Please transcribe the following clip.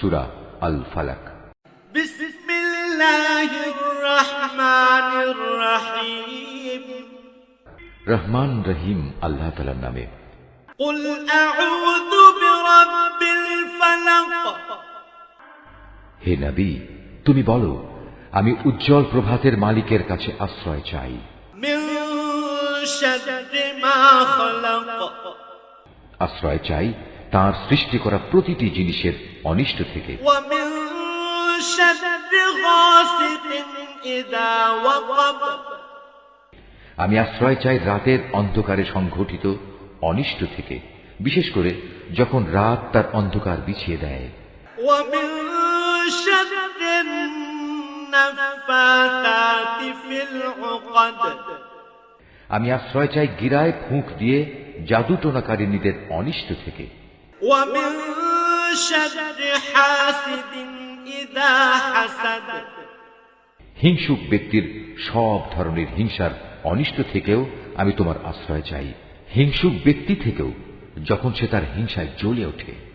সুরা আল ফালাক রহমান রহিম আল্লাহ তালার নামে। হে নবী তুমি বলো আমি উজ্জ্বল প্রভাতের মালিকের কাছে আশ্রয় চাই। আশ্রয় চাই তার সৃষ্টি করা প্রতিটি জিনিসের অনিষ্ট থেকে। আমি আশ্রয় চাই রাতের অন্ধকারে সংঘটিত অনিষ্ট থেকে বিশেষ করে যখন রাত তার অন্ধকার বিছিয়ে দেয়। আমি আশ্রয় চাই গিরায় ফুঁক দিয়ে জাদুটনাকারিনীদের অনিষ্ট থেকে। ومن شر حاسد إذا حسد. হিংসুক ব্যক্তির সব ধরনের হিংসার অনিষ্ট থেকেও আমি তোমার আশ্রয় চাই। হিংসুক ব্যক্তি থেকেও যখন সে তার হিংসায় জ্বলে ওঠে।